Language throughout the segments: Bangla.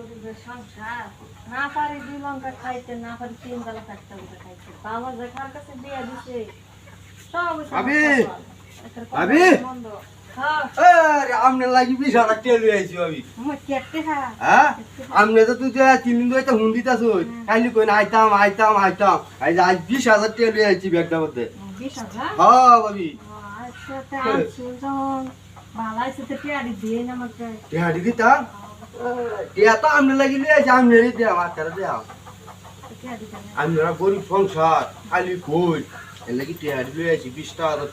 গরিবের সংসার। না পারি দুই লঙ্কা খাইতে না পারি তিন বেলা চারটা লঙ্কা খাইতে। বাবা যে কার কাছে দিয়ে দিছে সব আমার ভাবি! মন্দ। হ্যাঁ, আমনে লাগি বিশ হাজার টাকা লই আইছি আমি আমার। হ্যাঁ? আমনে তো তুই তিন দিন ধরে হুন দিতাছ খাইলি কই না? আইতাম আইতাম আইতাম। আজ আজ বিশ হাজার টাকা লই আইছি ব্যাগটার মধ্যে। হ্যাঁ ভাবি আচ্ছা, তা ভালো আছে তো পেয়ারি দিয়ে না আমাকে। টিহাটি দিতাম? টিয়া তো আমনে লাগি লই আইছি আমনে রে দেয়া মাথারে দেয়া পেয়ারি দেন। আমরা গরিব সংসার খালি কই? এর লাগি লই আইছি বিশ টাকা তো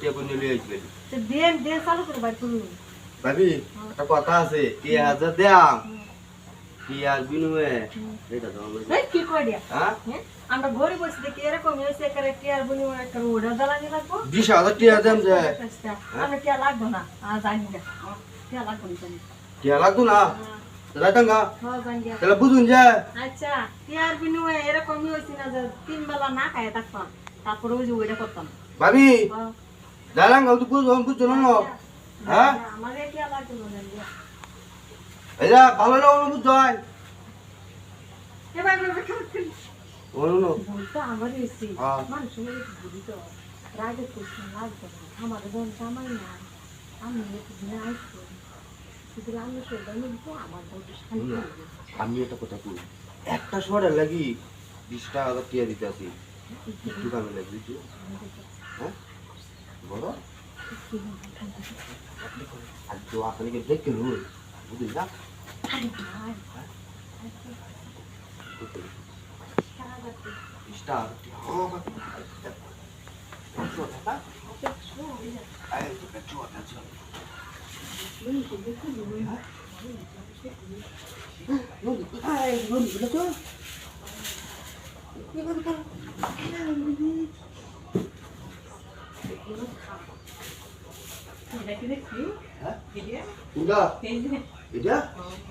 দেন চালু করে ভাবি একটা কথা আছে টিয়া হাজার হুম। টিয়ার বিনিময়ে এটা তো আমার কি কয় দিয়া? হ্যাঁ? হ্যাঁ? আমরা গরিব আছি দেখি এরকম হয়েছে একেবারে টিয়ার বিনিময়ে একটা ওটা জ্বালানি লাগবো। বিশ হাজার টিয়া দেন যে আমরা টিয়া লাগবো না। আর জানি না টিয়া লাগবো না টিয়া লাগতো না? হ্যাঁ, জানি না। তাহলে বুঝুন যে আচ্ছা টিয়ার বিনিময়ে এরকমই হয়েছে না যে তিন বেলা না খাই থাকতাম তারপরে ওই যে ওইটা করতাম ভাবি। দাঁড়ান গা তুই বুঝুন বুঝছ না না? হ্যাঁ আমাকে টিয়া লাগবে না না। এই ভালো না হয় এবার এবার খাচ্ছি। অনু বলতো আমার এসে। মানুষ বুঝি তো রাগে করছে লাগবে না আমার বোন জামাই না আমি একটু দিনে করব আমি একটা কথা কই একটা শহরের লাগি বিশ টাকা হাজার টিয়া দিতে আসি। লাগবে বুঝছ হ্যাঁ? বলো। আর তো আপনাকে দেখতে রুই বুঝলি না? আরে ভাই, টাকা এই তো একশো টাকা? এটা কি দেখছি? হ্যাঁ এটা? কোনটা এই যে, এটা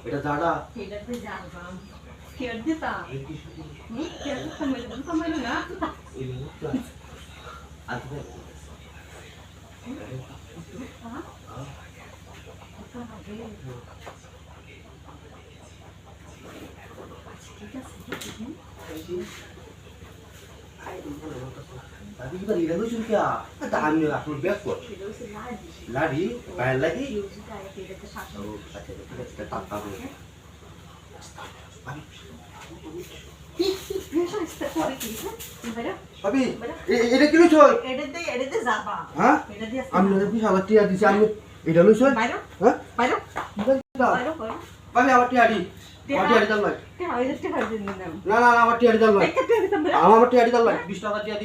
এটা দাদা এটাতে জানতাম। কেটে দিতাম। হুম, কেটে দিতাম, এটা দিতাম, এটা না দিতাম। Tadi kita lihat aku। Lari, lagi. Oh, kita kita হ্যাঁ? এটা কি? এটা দিয়ে এটা দিয়ে যাবা হ্যাঁ? এটা দিয়ে আমি বিশ হাজার টিয়া দিছি আমি এটা লইছ? বাইরো হ্যাঁ? বাইরো। বাইরো বাইরো। আমি আমার টিয়া দি। আমার টাকা টিয়া